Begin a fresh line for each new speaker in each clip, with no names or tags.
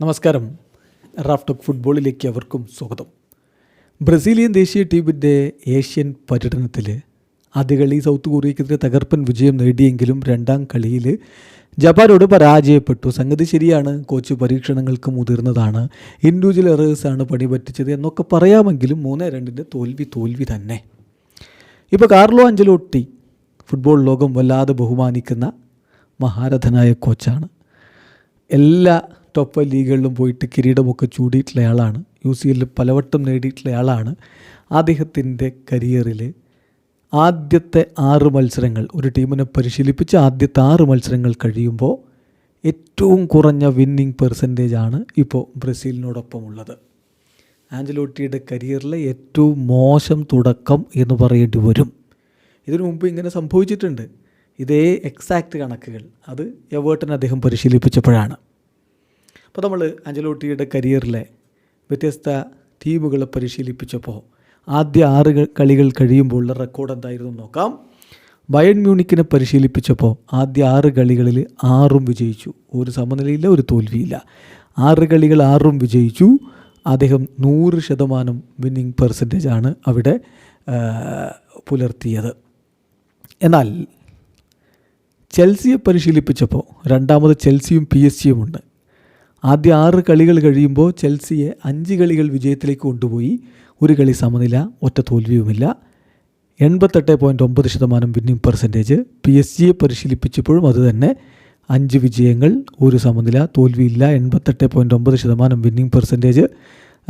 നമസ്കാരം. റാഫ്റ്റോക്ക് ഫുട്ബോളിലേക്ക് അവർക്കും സ്വാഗതം. ബ്രസീലിയൻ ദേശീയ ടീമിന്റെ ഏഷ്യൻ പര്യടനത്തിൽ ആദ്യ കളി സൗത്ത് കൊറിയക്കെതിരെ തകർപ്പൻ വിജയം നേടിയെങ്കിലും രണ്ടാം കളിയിൽ ജപ്പാനോട് പരാജയപ്പെട്ടു. സംഗതി ശരിയാണ്. കോച്ച് പരീക്ഷണങ്ങൾക്ക് മുതിർന്നതാണ്. ഇൻഡിവിജ്വൽ എറേഴ്സാണ് പണി പറ്റിച്ചത് എന്നൊക്കെ പറയാമെങ്കിലും മൂന്ന് രണ്ടിന്റെ തോൽവി തോൽവി തന്നെ. ഇപ്പോൾ കാർലോ അഞ്ചലോട്ടി ഫുട്ബോൾ ലോകം വല്ലാതെ ബഹുമാനിക്കുന്ന മഹാരഥനായ കോച്ചാണ്. എല്ലാ ടോപ്പ് ലീഗുകളിലും പോയിട്ട് കിരീടമൊക്കെ ചൂടിയിട്ടുള്ള ആളാണ്. യു സി എല്ലിൽ പലവട്ടം നേടിയിട്ടുള്ള ആളാണ്. അദ്ദേഹത്തിന്റെ കരിയറിൽ ആദ്യത്തെ ആറ് മത്സരങ്ങൾ ഒരു ടീമിനെ പരിശീലിപ്പിച്ച് ആദ്യത്തെ ആറ് മത്സരങ്ങൾ കഴിയുമ്പോൾ ഏറ്റവും കുറഞ്ഞ വിന്നിംഗ് പെർസെന്റേജ് ആണ് ഇപ്പോൾ ബ്രസീലിനോടൊപ്പം ഉള്ളത് ആഞ്ചലോട്ടിയുടെ കരിയറിലെ ഏറ്റവും മോശം തുടക്കം എന്ന് പറയേണ്ടി വരും. ഇതിനു മുമ്പ് ഇങ്ങനെ സംഭവിച്ചിട്ടുണ്ട്. ഇതേ എക്സാക്റ്റ് കണക്കുകൾ. അത് എവേർട്ടൻ അദ്ദേഹം പരിശീലിപ്പിച്ചപ്പോഴാണ്. അപ്പോൾ നമ്മൾ അഞ്ചലോട്ടിയുടെ കരിയറിലെ വ്യത്യസ്ത ടീമുകളെ പരിശീലിപ്പിച്ചപ്പോൾ ആദ്യ ആറ് കളികൾ കഴിയുമ്പോൾ ഉള്ള റെക്കോർഡ് എന്തായിരുന്നു നോക്കാം. ബയൺ മ്യൂണിക്കിനെ പരിശീലിപ്പിച്ചപ്പോൾ ആദ്യ ആറ് കളികളിൽ ആറും വിജയിച്ചു. ഒരു സമനിലയില്ല ഒരു തോൽവിയില്ല. ആറ് കളികൾ ആറും വിജയിച്ചു. അദ്ദേഹം നൂറ് ശതമാനം വിന്നിംഗ് പെർസെന്റേജ് ആണ് അവിടെ പുലർത്തിയത്. എന്നാൽ ചെൽസിയെ പരിശീലിപ്പിച്ചപ്പോൾ രണ്ടാമത് ചെൽസിയും പി എസ് ജിയും ഉണ്ട്. ആദ്യ ആറ് കളികൾ കഴിയുമ്പോൾ ചെൽസിയെ അഞ്ച് കളികൾ വിജയത്തിലേക്ക് കൊണ്ടുപോയി. ഒരു കളി സമനില ഒറ്റ തോൽവിയുമില്ല. എൺപത്തെട്ട് പോയിന്റ് ഒമ്പത് ശതമാനം വിന്നിംഗ് പെർസെന്റേജ് പി എസ് ജിയെ പരിശീലിപ്പിച്ചപ്പോഴും അതുതന്നെ അഞ്ച് വിജയങ്ങൾ ഒരു സമനില തോൽവിയില്ല എൺപത്തെട്ട് പോയിന്റ് ഒമ്പത് ശതമാനം വിന്നിംഗ് പെർസെന്റേജ്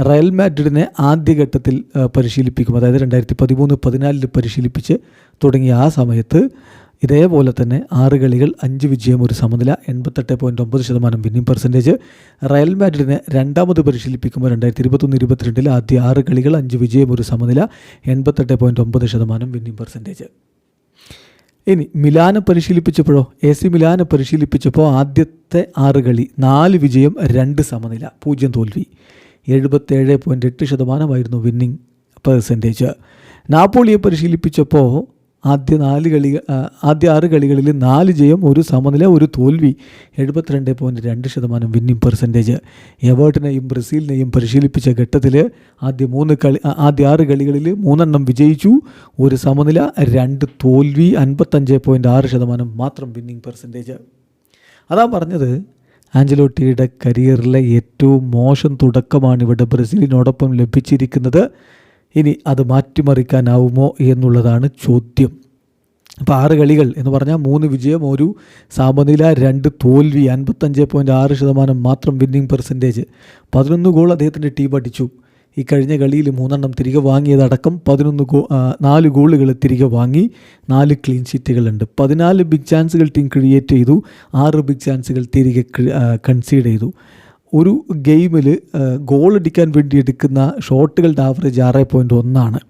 റയൽ മാഡ്രിഡിനെ ആദ്യഘട്ടത്തിൽ പരിശീലിപ്പിക്കും. അതായത് രണ്ടായിരത്തി പതിമൂന്ന് പതിനാലിൽ പരിശീലിപ്പിച്ച് തുടങ്ങിയ ആ സമയത്ത് ഇതേപോലെ തന്നെ ആറ് കളികൾ അഞ്ച് വിജയം ഒരു സമനില എൺപത്തെട്ട് പോയിന്റ് ഒമ്പത് ശതമാനം വിന്നിംഗ് പെർസെന്റേജ് റയൽ മാഡ്രിഡിനെ രണ്ടാമത് പരിശീലിപ്പിക്കുമ്പോൾ രണ്ടായിരത്തി ഇരുപത്തൊന്ന് ഇരുപത്തിരണ്ടിൽ ആദ്യ ആറ് കളികൾ അഞ്ച് വിജയം ഒരു സമനില എൺപത്തെട്ട് പോയിന്റ് ഒമ്പത് ശതമാനം വിന്നിംഗ് പെർസെന്റേജ് ഇനി മിലാനെ പരിശീലിപ്പിച്ചപ്പോഴോ? എ സി മിലാനെ പരിശീലിപ്പിച്ചപ്പോൾ ആദ്യത്തെ ആറ് കളി നാല് വിജയം രണ്ട് സമനില പൂജ്യം തോൽവി. എഴുപത്തേഴ് പോയിന്റ് എട്ട് ശതമാനമായിരുന്നു വിന്നിംഗ് പെർസെന്റേജ് നാപ്പോളിയെ പരിശീലിപ്പിച്ചപ്പോൾ ആദ്യ നാല് കളി ആദ്യ ആറ് കളികളിൽ നാല് ജയം ഒരു സമനില ഒരു തോൽവി. എഴുപത്തിരണ്ട് പോയിന്റ് രണ്ട് ശതമാനം വിന്നിംഗ് പെർസെന്റേജ് എവേർട്ടിനെയും ബ്രസീലിനെയും പരിശീലിപ്പിച്ച ഘട്ടത്തിൽ ആദ്യ മൂന്ന് കളി ആദ്യ ആറ് കളികളിൽ മൂന്നെണ്ണം വിജയിച്ചു. ഒരു സമനില രണ്ട് തോൽവി അൻപത്തഞ്ച് പോയിന്റ് ആറ് ശതമാനം മാത്രം വിന്നിംഗ് പെർസെന്റേജ് അതാ പറഞ്ഞത് ആഞ്ചലോട്ടിയുടെ കരിയറിലെ ഏറ്റവും മോശം തുടക്കമാണ് ഇവിടെ ബ്രസീലിനോടൊപ്പം ലഭിച്ചിരിക്കുന്നത്. ഇനി അത് മാറ്റിമറിക്കാനാവുമോ എന്നുള്ളതാണ് ചോദ്യം. അപ്പോൾ ആറ് കളികൾ എന്ന് പറഞ്ഞാൽ മൂന്ന് വിജയം ഒരു സമനില രണ്ട് തോൽവി അൻപത്തഞ്ച് പോയിന്റ് ആറ് ശതമാനം മാത്രം വിന്നിംഗ് പെർസെന്റേജ് പതിനൊന്ന് ഗോൾ അദ്ദേഹത്തിന്റെ ടീം അടിച്ചു. ഈ കഴിഞ്ഞ കളിയിൽ മൂന്നെണ്ണം തിരികെ വാങ്ങിയതടക്കം പതിനൊന്ന് ഗോ നാല് ഗോളുകൾ തിരികെ വാങ്ങി നാല് ക്ലീൻ ഷീറ്റുകളുണ്ട് പതിനാല് ബിഗ് ചാൻസുകൾ ടീം ക്രിയേറ്റ് ചെയ്തു. ആറ് ബിഗ് ചാൻസുകൾ തിരികെ കൺസീഡ് ചെയ്തു. ഒരു ഗെയിമിൽ ഗോൾ അടിക്കാൻ വേണ്ടി എടുക്കുന്ന ഷോട്ടുകളുടെ ആവറേജ് ആറ് പോയിന്റ് ഒന്നാണ്.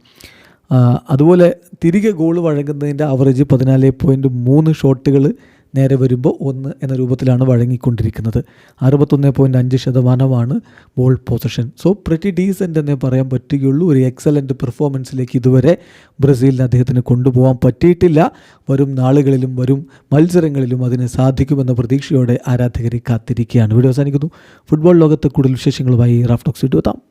അതുപോലെ തിരികെ ഗോൾ വഴങ്ങുന്നതിന്റെ ആവറേജ് പതിനാല് പോയിന്റ് മൂന്ന് ഷോട്ടുകൾ നേരെ വരുമ്പോൾ ഒന്ന് എന്ന രൂപത്തിലാണ് വഴങ്ങിക്കൊണ്ടിരിക്കുന്നത്. അറുപത്തൊന്ന് പോയിന്റ് അഞ്ച് ശതമാനമാണ് ball possession so pretty decent എന്നേ പറയാൻ പറ്റുകയുള്ളൂ. ഒരു എക്സലന്റ് പെർഫോമൻസിലേക്ക് ഇതുവരെ ബ്രസീലിന് അദ്ദേഹത്തിന് കൊണ്ടുപോകാൻ പറ്റിയിട്ടില്ല. വരും നാളുകളിലും വരും മത്സരങ്ങളിലും അതിന് സാധിക്കുമെന്ന പ്രതീക്ഷയോടെ ആരാധകരെ കാത്തിരിക്കുകയാണ്. വീഡിയോ അവസാനിക്കുന്നു. ഫുട്ബോൾ ലോകത്ത് കൂടുതൽ വിശേഷങ്ങളുമായി റാഫ്റ്റോക്സ് ഇട്ടു എത്താം.